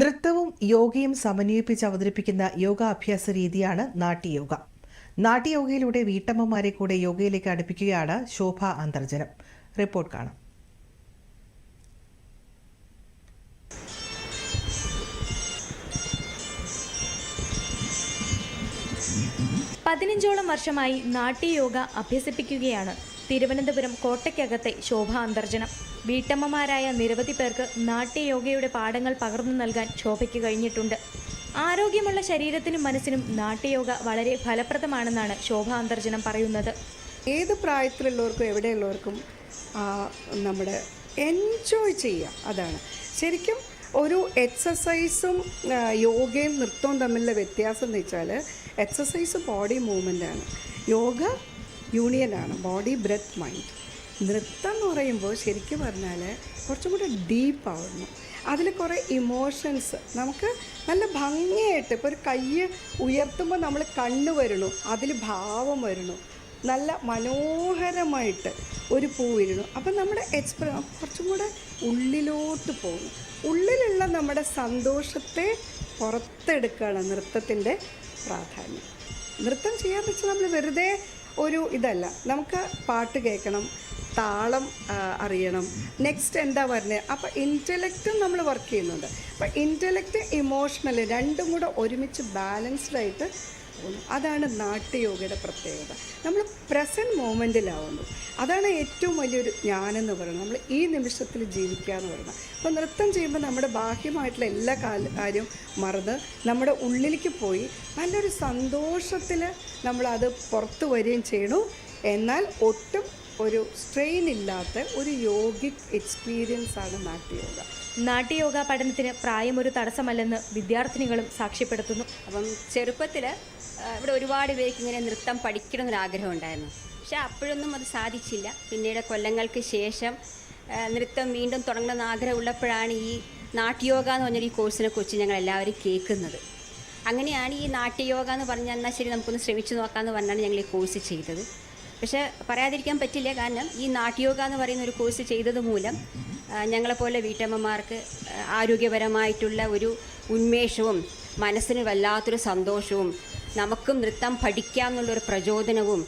നൃത്തവും യോഗയും സമന്വയിപ്പിച്ച് അവതരിപ്പിക്കുന്ന യോഗാഭ്യാസ രീതിയാണ് നാട്യയോഗ. നാട്യയോഗയിലൂടെ വീട്ടമ്മമാരെ കൂടെ യോഗയിലേക്ക് അടുപ്പിക്കുകയാണ് ശോഭ അന്തർജനം റിപ്പോർട്ട് കാണാം. പതിനഞ്ചോളം വർഷമായി നാട്യയോഗ അഭ്യസിപ്പിക്കുകയാണ്. തിരുവനന്തപുരം കോട്ടയ്ക്കകത്തെ ശോഭ അന്തർജനം. വീട്ടമ്മമാരായ നിരവധി പേർക്ക് നാട്യയോഗയുടെ പാഠങ്ങൾ പകർന്നു നൽകാൻ ശോഭയ്ക്ക് കഴിഞ്ഞിട്ടുണ്ട്. ആരോഗ്യമുള്ള ശരീരത്തിനും മനസ്സിനും നാട്യയോഗ വളരെ ഫലപ്രദമാണെന്നാണ് ശോഭ അന്തർജനം പറയുന്നത്. ഏത് പ്രായത്തിലുള്ളവർക്കും എവിടെയുള്ളവർക്കും നമ്മുടെ എൻജോയ് ചെയ്യുക അതാണ്. ശരിക്കും ഒരു എക്സസൈസും യോഗയും നൃത്തവും തമ്മിലുള്ള വ്യത്യാസം എന്ന് വെച്ചാൽ എക്സസൈസ് ബോഡി ആണ്. യോഗ യൂണിയനാണ് ബോഡി ബ്രെത്ത് മൈൻഡ് നൃത്തം എന്ന് പറയുമ്പോൾ ശരിക്കും പറഞ്ഞാൽ കുറച്ചും കൂടെ ഡീപ്പാവുന്നു അതിൽ കുറേ ഇമോഷൻസ് നമുക്ക് നല്ല ഭംഗിയായിട്ട് ഇപ്പോൾ ഒരു കൈ ഉയർത്തുമ്പോൾ നമ്മൾ കണ്ണ് വരണു അതിൽ ഭാവം വരണു നല്ല മനോഹരമായിട്ട് ഒരു പൂ വീഴുന്നു അപ്പം നമ്മുടെ എക്സ്പ്ര കുറച്ചും കൂടെ ഉള്ളിലോട്ട് പോകുന്നു. ഉള്ളിലുള്ള നമ്മുടെ സന്തോഷത്തെ പുറത്തെടുക്കുകയാണ് നൃത്തത്തിന്റെ പ്രാധാന്യം. നൃത്തം ചെയ്യാന്ന് വെച്ചാൽ നമ്മൾ വെറുതെ ഒരു ഇതല്ല. നമുക്ക് പാട്ട് കേൾക്കണം താളം അറിയണം. നെക്സ്റ്റ് എന്താ വരുന്നത് അപ്പോൾ ഇന്റലക്റ്റും നമ്മൾ വർക്ക് ചെയ്യുന്നുണ്ട്. അപ്പോൾ ഇന്റലക്റ്റ് ഇമോഷണൽ രണ്ടും കൂടെ ഒരുമിച്ച് ബാലൻസ്ഡ് ആയിട്ട് അതാണ് നാട്യയോഗയുടെ പ്രത്യേകത. നമ്മൾ പ്രസന്റ് മൊമെന്റിലാവുന്നു അതാണ് ഏറ്റവും വലിയൊരു ജ്ഞാനെന്ന് പറയുന്നത്. നമ്മൾ ഈ നിമിഷത്തിൽ ജീവിക്കുക എന്ന് പറയുന്നത്. അപ്പോൾ നൃത്തം ചെയ്യുമ്പോൾ നമ്മുടെ ബാഹ്യമായിട്ടുള്ള എല്ലാ കാര്യവും മറന്ന് നമ്മുടെ ഉള്ളിലേക്ക് പോയി നല്ലൊരു സന്തോഷത്തിൽ നമ്മളത് പുറത്തു വരികയും ചെയ്യണു. എന്നാൽ ഒട്ടും ഒരു സ്ട്രെയിൻ ഇല്ലാത്ത ഒരു യോഗിക് എക്സ്പീരിയൻസ് ആണ് നാട്യയോഗ നാട്യയോഗ പഠനത്തിന് പ്രായം ഒരു തടസ്സമല്ലെന്ന് വിദ്യാർത്ഥിനികളും സാക്ഷ്യപ്പെടുത്തുന്നു. അപ്പം ചെറുപ്പത്തിൽ ഇവിടെ ഒരുപാട് പേർക്ക് ഇങ്ങനെ നൃത്തം പഠിക്കണം എന്നൊരാഗ്രഹം ഉണ്ടായിരുന്നു. പക്ഷെ അപ്പോഴൊന്നും അത് സാധിച്ചില്ല. പിന്നീട് കൊല്ലങ്ങൾക്ക് ശേഷം നൃത്തം വീണ്ടും തുടങ്ങണമെന്ന് ആഗ്രഹമുള്ളപ്പോഴാണ് ഈ നാട്യയോഗ എന്ന് പറഞ്ഞൊരു ഈ കോഴ്സിനെ കുറിച്ച് ഞങ്ങൾ എല്ലാവരും കേൾക്കുന്നത്. അങ്ങനെയാണ് ഈ നാട്യയോഗ എന്ന് പറഞ്ഞാൽ എന്നാൽ ശരി നമുക്കൊന്ന് ശ്രമിച്ചു നോക്കാമെന്ന് പറഞ്ഞാണ് ഞങ്ങൾ ഈ കോഴ്സ് ചെയ്തത്. പക്ഷേ പറയാതിരിക്കാൻ പറ്റില്ല. കാരണം ഈ നാട്യോഗ എന്ന് പറയുന്ന ഒരു കോഴ്സ് ചെയ്തത് മൂലം ഞങ്ങളെപ്പോലെ വീട്ടമ്മമാർക്ക് ആരോഗ്യപരമായിട്ടുള്ള ഒരു ഉന്മേഷവും മനസ്സിന് വല്ലാത്തൊരു സന്തോഷവും നമുക്കും നൃത്തം പഠിക്കാം എന്നുള്ളൊരു പ്രചോദനവും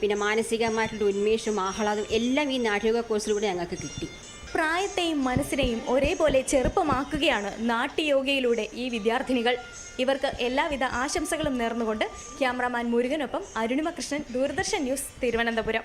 പിന്നെ മാനസികമായിട്ടുള്ള ഉന്മേഷവും ആഹ്ലാദവും എല്ലാം ഈ നാട്യയോഗ കോഴ്സിലൂടെ ഞങ്ങൾക്ക് കിട്ടി. പ്രായത്തെയും മനസ്സിനെയും ഒരേപോലെ ചെറുപ്പമാക്കുകയാണ് നാട്യയോഗയിലൂടെ ഈ വിദ്യാർത്ഥിനികൾ. ഇവർക്ക് എല്ലാവിധ ആശംസകളും നേർന്നുകൊണ്ട് ക്യാമറാമാൻ മുരുകനൊപ്പം അരുണിമകൃഷ്ണൻ ദൂരദർശൻ ന്യൂസ് തിരുവനന്തപുരം.